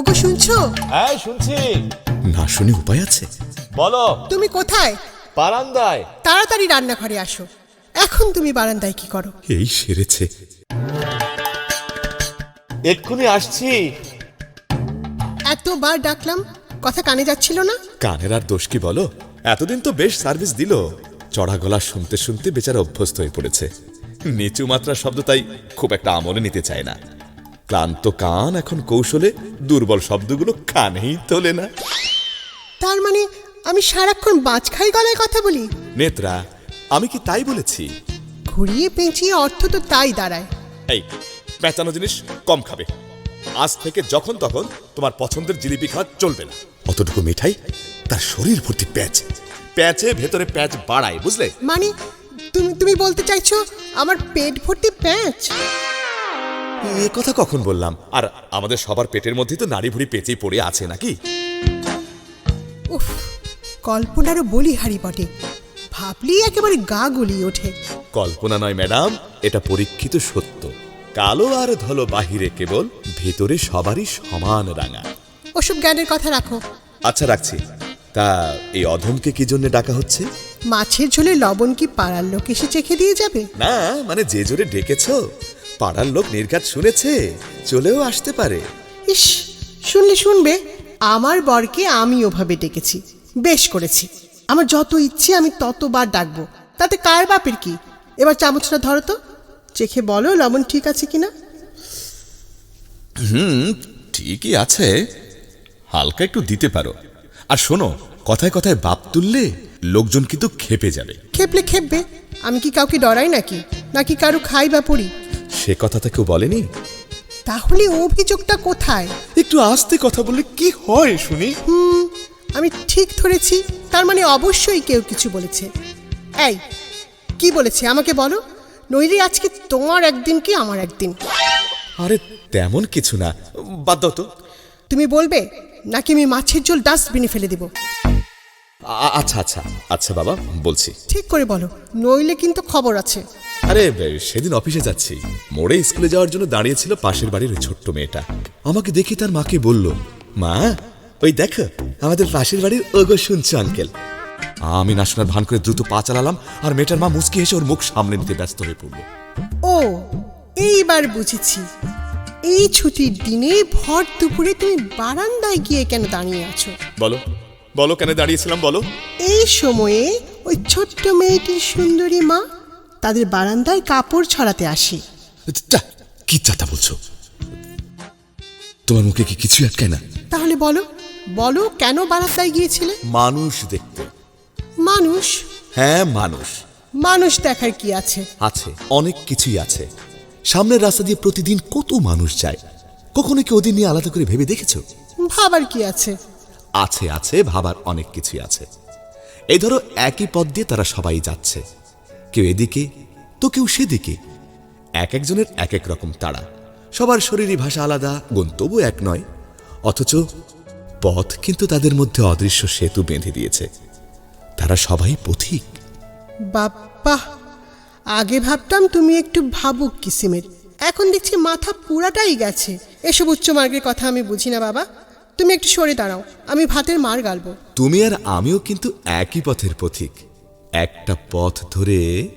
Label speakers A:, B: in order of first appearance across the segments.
A: ওগো শুনছো?
B: হ্যাঁ শুনছি।
C: না শুনে উপায় আছে?
B: বলো।
A: তুমি কোথায়?
B: বারান্দায়।
A: তাড়াতাড়ি রান্নাঘরে আসো। এখন তুমি বারান্দায় কি করো?
C: এই সেরেছে।
B: এক্ষুনি আসছি।
A: এতবার ডাকলাম কথা কানে যাচ্ছিল না?
C: কানের আর দোষ কি বলো? এতদিন তো বেশ সার্ভিস দিল। চড়া গলা শুনতে শুনতে বেচারা অভ্যস্ত হয়ে পড়েছে। নিচু মাত্রার শব্দ তাই খুব একটা আমলে নিতে চায় না। ক্লান্ত কান এখন কৌশলে দুর্বল শব্দগুলো কানেই তোলে না।
A: তার মানে আমি সারাক্ষণ বাজখাই গলায় কথা বলি?
C: নেত্রা আমি কি তাই বলেছি?
A: ঘুরিয়ে পেঁচিয়ে অর্থ তো তাই দাঁড়ায়।
C: এই পেঁচানো জিনিস কম খাবে। আজ থেকে যখন তখন তোমার পছন্দের জিলিপি খাওয়া চলবে না। অতটুকু মিঠাই তার শরীর ভর্তি প্যাচ। প্যাচে ভেতরে প্যাচ বাড়ায় বুঝলে?
A: মানে তুমি তুমি বলতে চাইছো আমার পেট ভর্তি প্যাঁচ?
C: এ কথা কখন বললাম? আর আমাদের সবার পেটের মধ্যে তো নাড়ি ভুড়ি পেঁচেই পড়ে আছে নাকি?
A: উফ কল্পনারও বলিহারি বটে। ভাবলেই একেবারে গা গলিয়ে ওঠে।
C: কল্পনা নয় ম্যাডাম এটা পরীক্ষিত সত্য। কালো আর ধলো বাহিরে কেবল ভেতরে সবারই সমান রাঙা।
A: ওসব জ্ঞানের কথা রাখো।
C: আচ্ছা রাখছি। তা এই অধমকে কি জন্য ডাকা হচ্ছে?
A: মাছের ঝোলে লবণ কি পাড়ার লোক এসে চেখে দিয়ে যাবে?
C: না মানে যে জোরে ডেকেছ পাড়ার লোক নির্ঘাত শুনেছে চলেও আসতে পারে।
A: ইস শুনলে শুনবে আমার বরকে আমি ওভাবে ডেকেছি বেশ করেছি। আমার যত ইচ্ছে আমি ততবার ডাকবো তাতে কার বাপের কি? এবার চামচটা ধরো তো চেখে বলো লবণ ঠিক আছে কিনা।
C: হুম ঠিকই আছে হালকা একটু দিতে পারো। আর শোনো কথায় কথায় বাপ তুললে লোকজন কিন্তু খেপে যাবে।
A: খেপলে খেপবে আমি কি কাউকে ডরাই নাকি? নাকি কারও খাই বা পড়ি
C: সে কথা তো কেউ বলেনি?
A: তাহলে অভিযোগটা কোথায়?
C: একটু আস্তে কথা বললে কি হয় শুনি।
A: আমি ঠিক ধরেছি তার মানে অবশ্যই কেউ কিছু বলেছে। এই কি বলেছে আমাকে বলো? নইলে আজকে তোমার একদিন কি আমার একদিন?
C: আরে তেমন কিছু না। বাদ দাও তো।
A: তুমি বলবে নাকি আমি মাছের ঝোল ডাস্টবিনে ফেলে দেব?
C: আচ্ছা আচ্ছা আচ্ছা বাবা বলছি।
A: ঠিক করে বলো নইলে কিন্তু খবর আছে।
C: আরে সেদিন অফিসে যাচ্ছি। মোড়ে স্কুলে যাওয়ার জন্য দাঁড়িয়েছিল পাশের বাড়ির ওই ছোট্ট মেয়েটা। আমাকে দেখে তার মাকে বলল মা ওই দেখো আমাদের পাশের বাড়ির ওগো শুনছো আঙ্কেল। আমি না শোনার ভান করে দ্রুত পা চালালাম আর মেয়েটার মা মুসকি হেসে ওর মুখ সামনে নিতে ব্যস্ত হয়ে পড়ল।
A: ও এইবার বুঝেছি। এই ছুটির দিনে ভর দুপুরে তুমি বারান্দায় গিয়ে কেন দাঁড়িয়ে আছো?
C: বলো। বলো কেন দাঁড়িয়েছিলাম বলো?
A: এই সময়ে ওই ছোট্ট মেয়েটির সুন্দরী মা তাদের বারান্দায় কাপড় ছড়াতে আসে।
C: যা, কি চাতা বলছো? তোমার মুখে কি কিছু আটকায় না?
A: তাহলে বলো বলো কেন বারান্দায় গিয়েছিলে?
C: মানুষ দেখতে।
A: মানুষ?
C: হ্যাঁ মানুষ।
A: মানুষ দেখার কি আছে?
C: আছে অনেক কিছুই আছে। সামনের রাস্তা দিয়ে প্রতিদিন কত মানুষ যায়? কখনো কি ওদের নিয়ে আলাদা করে ভেবে দেখেছ?
A: ভাবার কি আছে?
C: আছে আছে, ভাবার অনেক কিছুই আছে। এই ধরো একই পথ দিয়ে তারা সবাই যাচ্ছে। কেউ এদিকে, তো কেউ সেদিকে। এক একজনের এক এক রকম তাড়া। সবার শরীরী ভাষা আলাদা গন্তব্য এক নয়। অথচ পথ কিন্তু তাদের মধ্যে অদৃশ্য সেতু বেঁধে দিয়েছে। তারা সবাই পথিক।
A: বাপ্পা, আগে ভাবতাম তুমি একটু ভাবুক কিসিমের। এখন দেখছি মাথা পুরাটাই গেছে। এসব উচ্চ মার্গের কথা আমি বুঝি না, বাবা। তুমি একটু সরে দাঁড়াও আমি ভাতের মার গালবো।
C: তুমি আর আমিও কিন্তু একই পথের পথিক। একটা পথ ধরে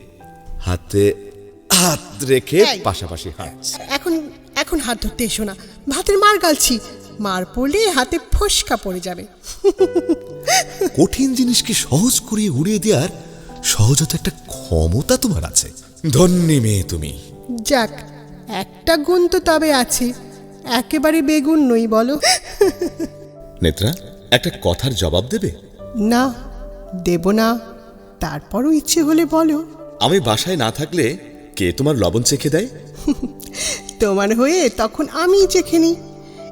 C: হাতে হাত রেখে পাশাপাশি হাঁটছি।
A: এখন এখন হাত ধরতে এসো না ভাতের মার গালছি। মার পড়লে হাতে ফসকা পড়ে যাবে।
C: কঠিন জিনিসকে সহজ করিয়ে উড়িয়ে দেওয়ার সহজত একটা ক্ষমতা তোমার আছে। ধন্যী মেয়ে তুমি।
A: যাক একটা গুণ তো তবে আছে। একেবারে বেগুন নই বলো।
C: নেত্রা একটা কথার জবাব দেবে?
A: না দেব না। তারপরও ইচ্ছে হলে বলো।
C: আমি বাসায় না থাকলে কে তোমার লবণ চেখে দেয়?
A: তোমার হয়ে তখন আমি চেখে নিই।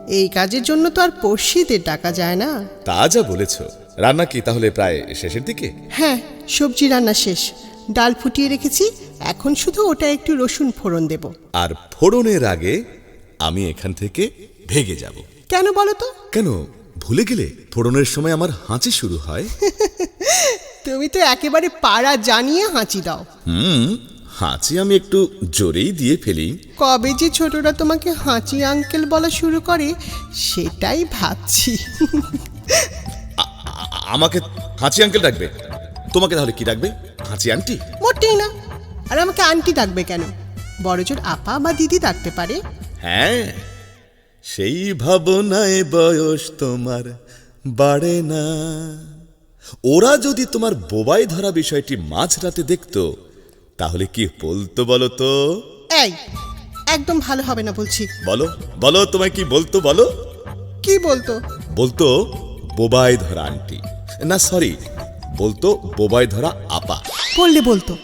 A: এই কাজের জন্য তো আর পড়শিদের ডাকা যায় না।
C: তা যা বলেছ। রান্না কি তাহলে প্রায় শেষের দিকে?
A: হ্যাঁ সবজি রান্না শেষ। ডাল ফুটিয়ে রেখেছি। এখন শুধু ওটা একটু রসুন ফোড়ন দেব।
C: আর ফোড়নের আগে আমি এখান থেকে ভেগে যাব।
A: কেন বলো তো?
C: কেন? ভুলে গেলে ফোড়নের সময় আমার হাঁচি শুরু হয়।
A: তুমি তো একেবারে পাড়া জানিয়ে হাঁচি দাও।
C: হুম হাঁচি আমি একটু জোরেই দিয়ে ফেলি।
A: কবে যে ছোটরা তোমাকে হাঁচি আঙ্কেল বলা শুরু করে সেটাই ভাবছি।
C: আমাকে হাঁচি আঙ্কেল ডাকবে? তোমাকে তাহলে কি ডাকবে? হাঁচি আন্টি?
A: মোটেই না। আর আমাকে আন্টি ডাকবে কেন? বড়জোর আপা বা দিদি ডাকতে পারে।
C: হ্যাঁ সেই ভাবনায় বয়স তোমার বাড়ে না। ওরা যদি তোমার বোবাই ধরা বিষয়টি মাঝরাতে দেখত তাহলে কি বলতো বলো তো?
A: এই একদম ভালো হবে না বলছি।
C: বলো বলো তোমায় কি বলতো বলো?
A: কি বলতো?
C: বলতো বোবাই ধরা আন্টি। না সরি বলতো বোবাই ধরা আপা।
A: বললে বলতো।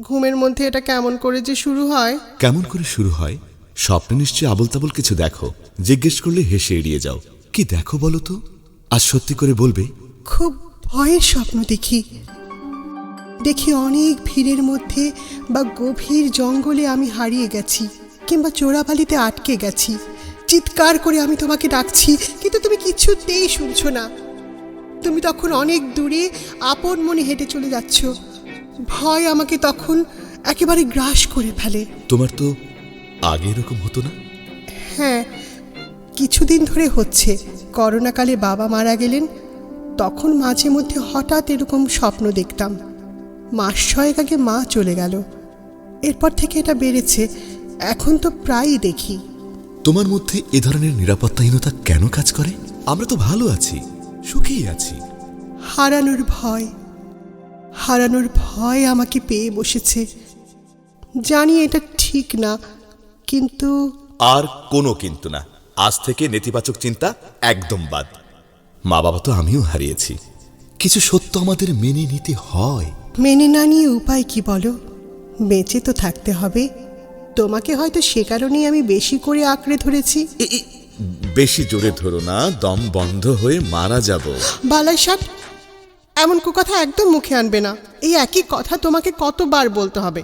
A: ঘুমের মধ্যে এটা কেমন করে যে শুরু হয়?
C: কেমন করে শুরু হয়? স্বপ্নে নিশ্চয়ই আবল তাবল কিছু দেখো। জিজ্ঞেস করলে হেসে এড়িয়ে যাও। কি দেখো বলো তো? আর সত্যি করে বলবে?
A: খুব ভয়ের স্বপ্ন দেখি। দেখি অনেক ভিড়ের মধ্যে বা গভীর জঙ্গলে আমি হারিয়ে গেছি কিংবা চোরাবালিতে আটকে গেছি। চিৎকার করে আমি তোমাকে ডাকছি কিন্তু তুমি কিছুতেই শুনছো না। তুমি তখন অনেক দূরে আপন মনে হেঁটে চলে যাচ্ছ। ভয় আমাকে তখন একেবারে গ্রাস করে ফেলে।
C: তোমার তো আগে এরকম হতো না?
A: হ্যাঁ কিছুদিন ধরে হচ্ছে। করোনাকালে বাবা মারা গেলেন তখন মাঝে মধ্যে হঠাৎ এরকম স্বপ্ন দেখতাম। মাস ছয়েক আগে মা চলে গেল। এরপর থেকে এটা বেড়েছে এখন তো প্রায়ই দেখি।
C: তোমার মধ্যে এ ধরনের নিরাপত্তাহীনতা কেন কাজ করে? আমরা তো ভালো আছি সুখেই আছি।
A: হারানোর ভয় হারানোর ভয় আমাকে পেয়ে বসেছে। জানি এটা ঠিক না কিন্তু
C: আর কোনো কিন্তু না। আজ থেকে নেতিবাচক চিন্তা একদম বাদ। মা বাবা তো আমিও হারিয়েছি। কিছু সত্য আমাদের মেনে নিতে হয়।
A: মেনে না নিয়ে উপায় কি বলো? বেঁচে তো থাকতে হবে। তোমাকে হয়তো সে কারণেই আমি বেশি করে আঁকড়ে ধরেছি।
C: বেশি জোরে ধরো না দম বন্ধ হয়ে মারা যাব।
A: বালাই ষাট এমন কথা একদম মুখে আনবে না। এই একই কথা তোমাকে কতবার বলতে হবে?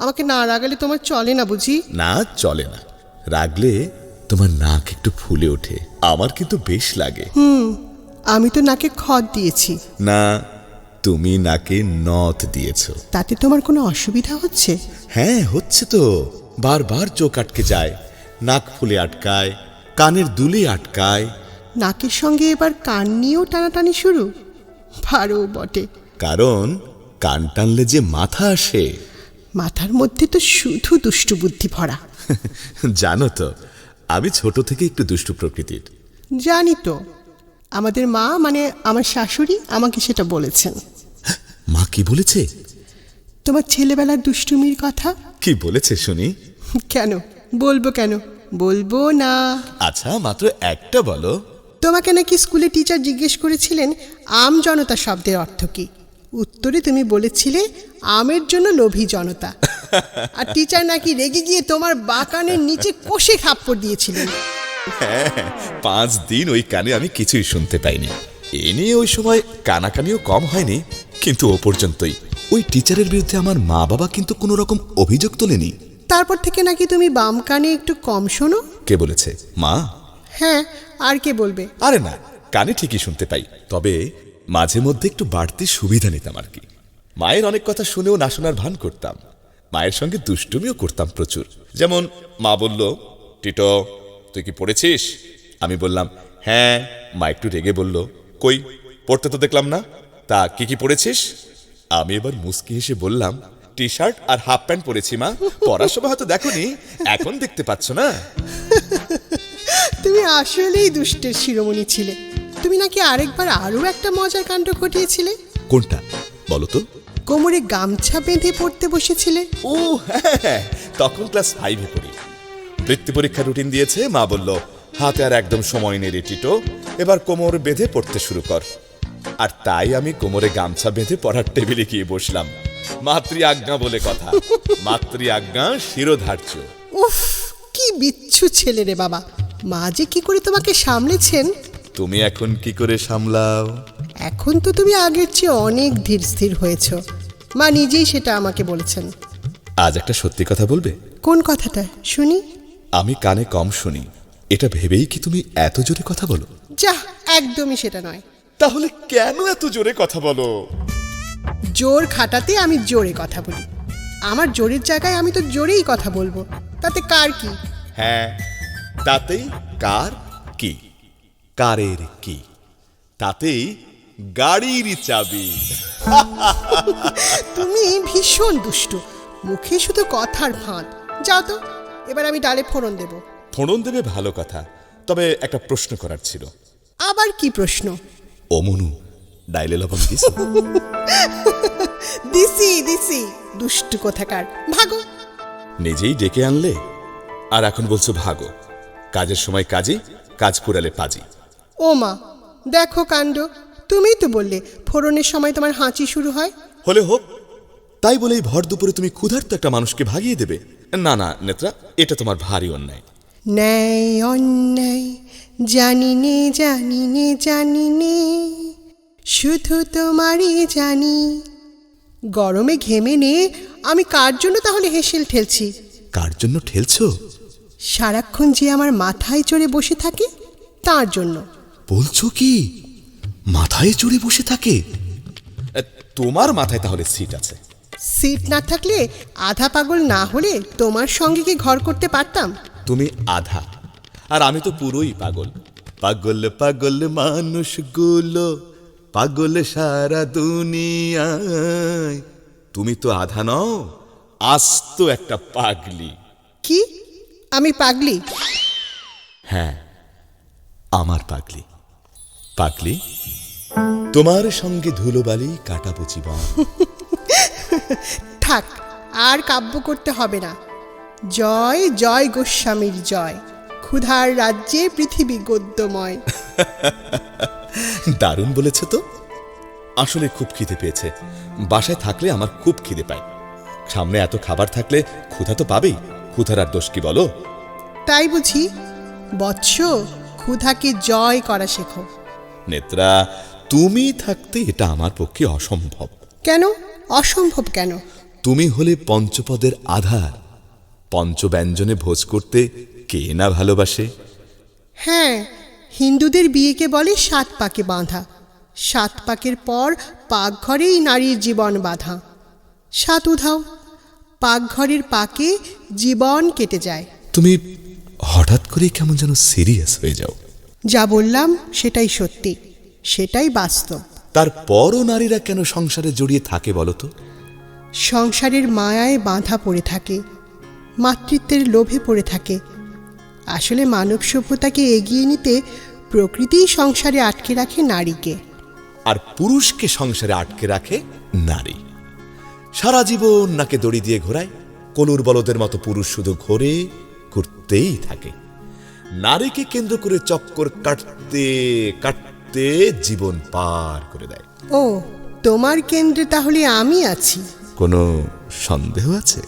A: আমাকে না রাগালে তোমার চলে না বুঝি?
C: না চলে না। রাগলে তোমার নাক একটু ফুলে ওঠে। আমার কিন্তু বেশ লাগে।
A: হুম আমি তো নাকে খদ দিয়েছি।
C: না তুমি নাকে নথ দিয়েছ।
A: তাতে তোমার কোনো অসুবিধা হচ্ছে?
C: হ্যাঁ হচ্ছে তো। বারবার চোখ আটকে যায় নাক ফুলে আটকায় কানের দুলে আটকায়।
A: নাকের সঙ্গে এবার কান নিয়েও টানাটানি শুরু? ভারো বটে।
C: কারণ কান টানলে যে মাথা আসে।
A: মাথার মধ্যে তো শুধু দুষ্টু বুদ্ধি ভরা।
C: জানো তো আমি ছোট থেকে একটু দুষ্টু প্রকৃতির।
A: জানি তো আমাদের মা মানে আমার শাশুড়ি আমাকে সেটা বলেছেন।
C: মা কি বলেছে?
A: তোমার ছেলেবেলার দুষ্টুমির কথা?
C: কি বলেছে শুনি?
A: কেন? বলব কেন? বলব না।
C: আচ্ছা মাত্র একটা বলো।
A: তোমাকে নাকি স্কুলে টিচার জিজ্ঞেস করেছিলেন আম জনতা শব্দের অর্থ কি? উত্তরে তুমি বলেছিলে আমের জন্য লোভী জনতা। আর টিচার নাকি রেগে গিয়ে তোমার বাকানের নিচে কষে খাপ্পড় দিয়েছিলেন।
C: পাঁচ দিন ওই কানে আমি কিছুই শুনতে পাইনি। এ নিয়ে ওই সময় কানাকানিও কম হয়নি কিন্তু ও পর্যন্তই। ওই টিচারের বিরুদ্ধে আমার মা বাবা কিন্তু কোনো রকম অভিযোগ তোলেনি।
A: তারপর থেকে নাকি তুমি বাম কানে একটু কম শোনো?
C: কে বলেছে? মা?
A: হ্যাঁ আর কে বলবে?
C: আরে না কানে ঠিকই শুনতে পাই। তবে মাঝে মধ্যে একটু বাড়তি সুবিধা নিতাম আর কি। মায়ের অনেক কথা শুনেও না শোনার ভান করতাম। মায়ের সঙ্গে দুষ্টুমিও করতাম প্রচুর। যেমন মা বলল, টিটো, তুই কি পড়েছিস? আমি বললাম হ্যাঁ। মা একটু রেগে বলল, কই, পড়তে তো দেখলাম না। তা কি কি পড়েছিস? আমি এবার মুস্কি হেসে বললাম টি শার্ট আর হাফ প্যান্ট পরেছি মা। পড়ার সময় হয়তো দেখোনি। এখন দেখতে পাচ্ছ না?
A: তুমি আসলেই দুষ্টের শিরোমণি ছিলে। তুমি নাকি আরেকবার আরও একটা মজার কাণ্ড ঘটিয়েছিলে?
C: কোনটা? বলো তো।
A: কোমরে গামছা বেঁধে পড়তে বসেছিলে?
C: ও হ্যাঁ হ্যাঁ, তখন ক্লাস ফাইভে পড়ি। বৃত্তি পরীক্ষা রুটিন দিয়েছে মা বলল হাতে আর একদম সময় নেই রে টিটো এবার কোমর বেঁধে পড়তে শুরু কর। আর তাই আমি কোমরে গামছা বেঁধে পড়ার টেবিলে গিয়ে বসলাম। মাতৃ আজ্ঞা বলে কথা। মাতৃ আজ্ঞা শিরোধার্য।
A: উফ কি বিচ্ছু ছেলে রে বাবা। মা যে কি করে তোমাকে সামলেছেন?
C: তুমি এখন কি করে সামলাও?
A: এখন তো তুমি আগের চেয়ে অনেক ধীর স্থির হয়েছ। মা নিজেই সেটা আমাকে বলেছেন।
C: আজ একটা সত্যি কথা বলবে?
A: কোন কথাটা? শুনি।
C: আমি কানে কম শুনি। এটা ভেবেই কি তুমি এত জোরে কথা বলো?
A: যা একদমই সেটা নয়।
C: তাহলে কেন এত জোরে কথা বলো?
A: জোর খাটাতে আমি জোরে কথা বলি। আমার জোরের জায়গায় আমি তো জোরেই কথা বলব। তাতে কার কি?
C: হ্যাঁ তাতেই কার কারের কি? তাতেই গাড়ির চাবি।
A: তুমি ভীষণ দুষ্ট। মুখে শুধু কথার ফাঁদ। যাও তো এবার আমি ডালে ফোড়ন দেব।
C: ফোড়ন দেবে ভালো কথা। তবে একটা প্রশ্ন করার ছিল।
A: আবার কি প্রশ্ন?
C: অমনু ডাইলে লবণ দিস?
A: দিসি দিসি দুষ্টু কোথাকার। ভাগো।
C: নিজেই ডেকে আনলে? আর এখন বলছো ভাগো। কাজের সময় কাজে কাজ করালে পাজি।
A: ও মা দেখো কাণ্ড। তুমিই তো বললে ফোড়নের সময় তোমার হাঁচি শুরু হয়।
C: হলে হোক তাই বলে এই ভর দুপুরে তুমি ক্ষুধার্ত একটা মানুষকে ভাগিয়ে দেবে। না না নেত্রা এটা তোমার ভারী অন্যায়।
A: ন্যায় অন্যায় জানি নে জানি নে জানি নে শুধু তোমারই জানি। গরমে ঘেমে নে আমি কার জন্য তাহলে হেসেল ঠেলছি?
C: কার জন্য ঠেলছো?
A: সারাক্ষণ যে আমার মাথায় চড়ে বসে থাকে তার জন্য।
C: বলছো কি? মাথায় চড়ে বসে থাকে। তোমার মাথায় তাহলে সিট আছে।
A: সিট না থাকলে আধা পাগল না হলে তোমার সঙ্গে কি ঘর করতে পারতাম?
C: তুমি আধা। আর আমি তো পুরোই পাগল। পাগল পাগল মানুষগুলো পাগল সারা দুনিয়ায়। তুমি তো আধা নও আস্ত একটা পাগলি।
A: কি? আমি পাগলি?
C: হ্যাঁ আমার পাগলি। পাগলি তোমার সঙ্গে ধুলোবালি কাটাবো জীবন।
A: থাক আর কাব্য করতে হবে না। জয় জয় গোস্বামীর জয়। ক্ষুধার রাজ্যে পৃথিবী গদ্যময়।
C: দারুণ বলেছে তো। আসলে খুব খিদে পেয়েছে। বাসায় থাকলে আমার খুব খিদে পায়। সামনে এত খাবার থাকলে ক্ষুধা তো পাবেই। ক্ষুধার আর দোষ কি বলো?
A: তাই বুঝি? বৎস ক্ষুধাকে জয় করা শেখো।
C: নেত্রা তুমি থাকতে এটা আমার পক্ষে অসম্ভব।
A: কেন? অসম্ভব কেন?
C: তুমি হলে পঞ্চপদের আধার। পঞ্চব্যঞ্জনে ভোজ করতে কে না ভালোবাসে?
A: হ্যাঁ হিন্দুদের বিয়েকে বলে সাত পাকে বাঁধা। সাত পাকের পর পাকঘরেই নারীর জীবন বাঁধা। সাত উধাও পাকঘরের পাকে জীবন কেটে যায়।
C: তুমি হঠাৎ করে কেমন যেন সিরিয়াস হয়ে যাও।
A: যা বললাম সেটাই সত্যি সেটাই বাস্তব।
C: তারপরও নারীরা কেন সংসারে জড়িয়ে থাকে বলতো
A: সংসারের মায়ায় বাঁধা পড়ে থাকে মাতৃত্বের লোভে পড়ে থাকে। আসলে মানব সভ্যতাকে এগিয়ে নিতে প্রকৃতিই সংসারে আটকে রাখে নারীকে।
C: আর পুরুষকে সংসারে আটকে রাখে নারী। সারা জীবন নাকে দড়ি দিয়ে ঘোরায় কলুর বলদের মতো পুরুষ শুধু ঘোরে ঘুরতেই থাকে। নারীকে কেন্দ্র করে চক্কর কাটতে কাটতে জীবন পার করে দেয়।
A: ও তোমার কেন্দ্রে তাহলে আমি আছি।
C: কোনো সন্দেহ আছে?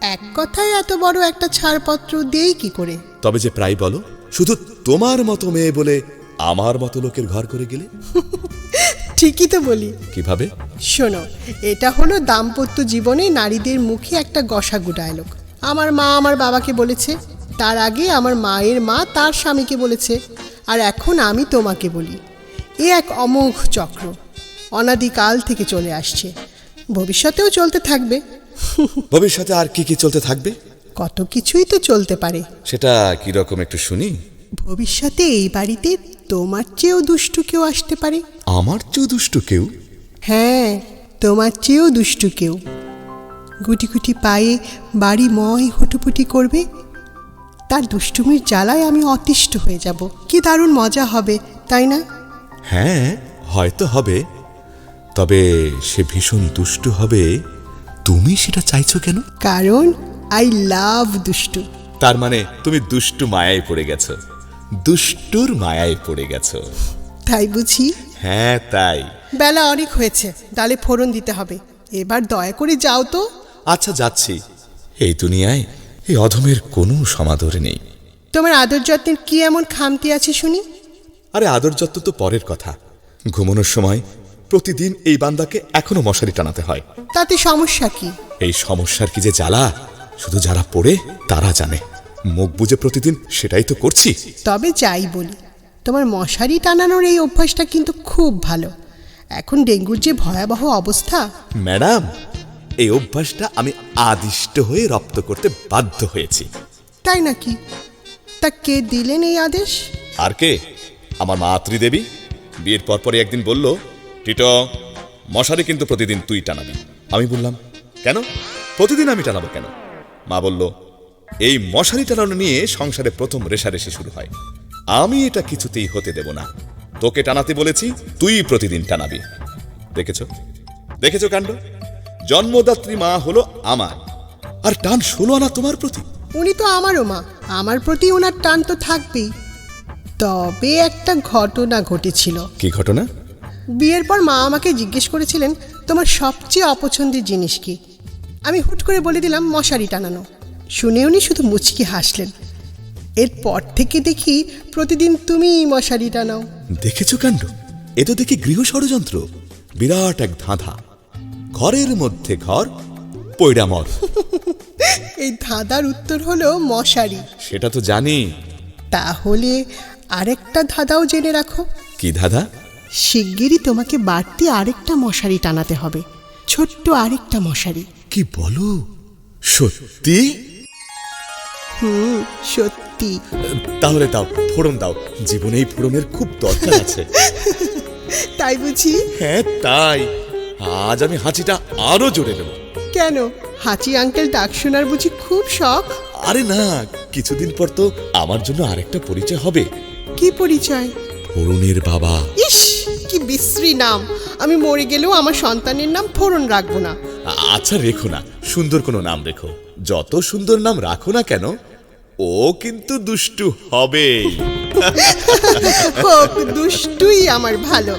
A: এক কথায় এত বড় একটা ছাড়পত্র দেই কি করে?
C: তবে যে প্রায় বলো শুধু তোমার মতো মেয়ে বলে আমার মতো লোকের ঘর করে গেলে?
A: ঠিকই তো বলি।
C: কীভাবে?
A: শোনো এটা হলো দাম্পত্য জীবনে নারীদের মুখে একটা গসা গসাগু ডায়লগ আমার মা আমার বাবাকে বলেছে তার আগে আমার মায়ের মা তার স্বামীকে বলেছে আর এখন আমি তোমাকে বলি এ এক অমোঘ চক্র অনাদিকাল থেকে চলে আসছে ভবিষ্যতেও চলতে থাকবে।
C: ভবিষ্যতে আর কি কি চলতে থাকবে?
A: কত কিছুই তো চলতে পারে।
C: সেটা কি রকম একটু শুনি।
A: ভবিষ্যতে এই বাড়িতে তোমার চেয়েও দুষ্টু কেউ আসতে পারে।
C: আমার চেয়ে দুষ্টু কেউ?
A: হ্যাঁ তোমার চেয়েও দুষ্টু কেউ। গুটি গুটি পায়ে বাড়ি ময় হুটুপুটি করবে তার দুষ্টুমির জ্বালায় আমি অতিষ্ঠ হয়ে যাব। কি দারুণ মজা হবে তাই না?
C: হ্যাঁ হয়তো হবে। তবে সে ভীষণ দুষ্টু হবে। তুমি সেটা চাইছো কেন?
A: কারণ আই লাভ দুষ্টু।
C: তার মানে তুমি দুষ্টু মায়ায় পড়ে গেছো। দুষ্টুর মায়ায় পড়ে গেছো।
A: তাই বুঝি?
C: হ্যাঁ তাই।
A: বেলা অনেক হয়েছে ডালে ফোড়ন দিতে হবে। এবার দয়া করে যাও তো।
C: আচ্ছা যাচ্ছি। এই দুনিয়ায় এই অধমের কোনো সমাদর নেই।
A: তোমার আদর যত্নের কি এমন খামতি আছে শুনি?
C: আরে আদর যত্ন তো পরের কথা। ঘুমানোর সময় প্রতিদিন এই বান্দাকে এখনও মশারি টানাতে হয়।
A: তাতে সমস্যা কি?
C: এই সমস্যার কি যে জ্বালা? শুধু যারা পড়ে তারা জানে। মুখ বুঝে প্রতিদিন সেটাই তো করছি।
A: তবে যাই বলি তোমার মশারি টানানোর এই অভ্যাসটা কিন্তু খুব ভালো। এখন ডেঙ্গুর যে ভয়াবহ অবস্থা।
C: ম্যাডাম এই অভ্যাসটা আমি আদিষ্ট হয়ে রপ্ত করতে বাধ্য হয়েছি।
A: তাই নাকি? তা কে দিলেন এই আদেশ?
C: আর কে? আমার মাতৃদেবী বিয়ের পরপরই একদিন বলল টিটো মশারি কিন্তু প্রতিদিন তুই টানাবি। আমি বললাম কেন? প্রতিদিন আমি টানাবো কেন? মা বলল এই মশারি টানানো নিয়ে সংসারে প্রথম রেশারেশি শুরু হয়। আমি এটা কিছুতেই হতে দেব না। তোকে টানাতে বলেছি তুই প্রতিদিন টানাবি। দেখেছ? দেখেছ কাণ্ড? জন্মদাত্রী মা হলো আমার। আর টান ষোলো আনা তোমার প্রতি?
A: উনি তো আমারও মা। আমার প্রতি ওনার টান তো থাকবেই। তবে একটা ঘটনা ঘটেছিল।
C: কি ঘটনা?
A: বিয়ের পর মা আমাকে জিজ্ঞেস করেছিলেন তোমার সবচেয়ে অপছন্দের জিনিস কি? আমি হুট করে বলে দিলাম মশারি টানানো। শুনে উনি শুধু মুচকি হাসলেন। এরপর থেকে দেখি প্রতিদিন তুমিই মশারি টানাও।
C: দেখেছ কাণ্ড? এ তো দেখি গৃহ ষড়যন্ত্র। বিরাট এক ধাঁধা। ঘরের মধ্যে ঘর পৈরামর
A: এই ধাঁধার উত্তর হলো মশারি।
C: সেটা তো জানি।
A: তাহলে আরেকটা ধাঁধাও জেনে রাখো।
C: কি ধাঁধা?
A: শিগগিরই তোমাকে বাড়তি আরেকটা মশারি টানাতে হবে। ছোট্ট আরেকটা মশারি।
C: কি বলো? সত্যি?
A: হুম সত্যি।
C: তাহলে দাও ফোড়ন দাও। জীবনে এই ফোড়নের খুব দরকার আছে।
A: তাই বুঝি?
C: হ্যাঁ তাই। আজ আমি হাঁচিটা আরও জোরে নেব।
A: কেন? হাঁচি আঙ্কেল ডাক শোনার বুঝি খুব শখ।
C: আরে না কিছুদিন পর তো আমার জন্য আরেকটা পরিচয় হবে।
A: কি পরিচয়?
C: ফোড়নের বাবা।
A: ইস কি বিশ্রী নাম। আমি মরে গেলেও আমার সন্তানের নাম ফোরন রাখব না।
C: আচ্ছা রেখো না। সুন্দর কোনো নাম রেখো। যত সুন্দর নাম রাখো না কেন ও কিন্তু দুষ্টু হবেই।
A: হোক দুষ্টুই আমার ভালো।